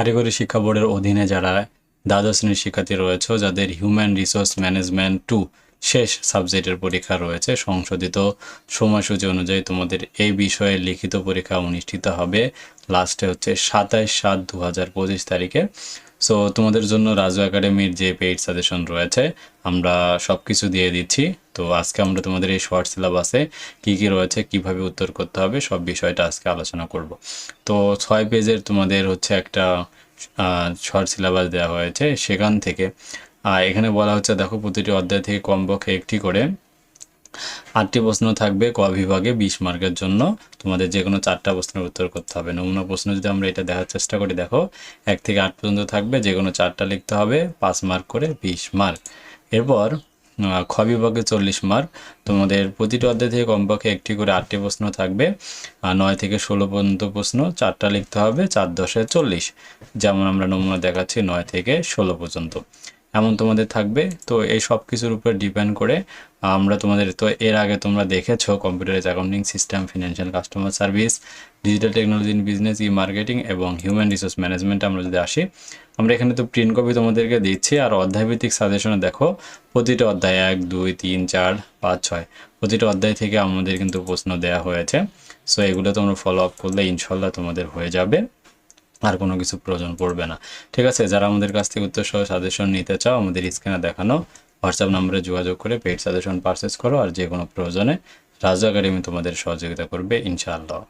কারিগরি শিক্ষা বোর্ডের অধীনে যারা দ্বাদশ শ্রেণির শিক্ষার্থী রয়েছে যাদের হিউম্যান রিসোর্স ম্যানেজমেন্ট টু শেষ সাবজেক্টের পরীক্ষা রয়েছে, সংশোধিত সময়সূচি অনুযায়ী তোমাদের এই বিষয়ে লিখিত পরীক্ষা অনুষ্ঠিত হবে। লাস্টে হচ্ছে সাতাইশ সাত দু হাজার পঁচিশ তারিখে। সো তোমাদের জন্য রাজু একাডেমির যে পেইড সাজেশন রয়েছে, আমরা সব কিছু দিয়ে দিচ্ছি। তো, আজকে আমরা তোমাদের এই শর্ট সিলেবাসে কী কী রয়েছে, কীভাবে উত্তর করতে হবে, সব বিষয়টা আজকে আলোচনা করব। তো, ছয় পেজের তোমাদের হচ্ছে একটা শর্ট সিলেবাস দেওয়া হয়েছে সেখান থেকে। এখানে বলা হচ্ছে, দেখো প্রতিটি অধ্যায় থেকে কমপক্ষে একটি করে আটটি প্রশ্ন থাকবে, ক বিভাগে বিশ মার্কের জন্য। তোমাদের যে কোনো চারটা প্রশ্নের উত্তর করতে হবে। নমুনা প্রশ্ন যদি আমরা এটা দেখার চেষ্টা করি, দেখো, এক থেকে আট পর্যন্ত থাকবে যে কোনো চারটা লিখতে হবে, পাঁচ মার্ক করে বিশ মার্ক। এরপর খ বিভাগে চল্লিশ মার্ক। তোমাদের প্রতিটি অধ্যায় থেকে কমপক্ষে একটি করে আটটি প্রশ্ন থাকবে। আর নয় থেকে ষোলো পর্যন্ত প্রশ্ন, চারটা লিখতে হবে, চার দশে চল্লিশ। যেমন আমরা নমুনা দেখাচ্ছি, নয় থেকে ষোলো পর্যন্ত। এমন তোমাদের থাকবে। তো এই সব কিছুর উপর ডিপেন্ড করে আমরা তোমাদের, তো এর আগে তোমরা দেখেছ computerise accounting system financial customer service digital technology in business e marketing এবং হিউম্যান রিসোর্স ম্যানেজমেন্ট আমরা যদি আসি, আমরা এখানে তো প্রিন্ট কপি তোমাদেরকে দিচ্ছি আর অধ্যায়ভিত্তিক সাজেশনে দেখো, প্রতিটা অধ্যায় এক, দুই, তিন, চার, পাঁচ, ছয়, প্রতিটা অধ্যায় থেকে আমাদের কিন্তু প্রশ্ন দেওয়া হয়েছে। সো এগুলো তোমরা ফলো আপ করলে ইনশাল্লাহ তোমাদের হয়ে যাবে। আর কোনো কিছু প্রয়োজন পড়বে না। ঠিক আছে, যারা আমাদের কাছ থেকে উত্তর সহ সাজেশন নিতে চাও, আমাদের স্ক্রিনে দেখানো হোয়াটসঅ্যাপ নাম্বারে যোগাযোগ করে পেইড সাজেশন পারচেস করো, আর যে কোনো প্রয়োজনে রাজু একাডেমি তোমাদের সহযোগিতা করবে, ইনশাআল্লাহ।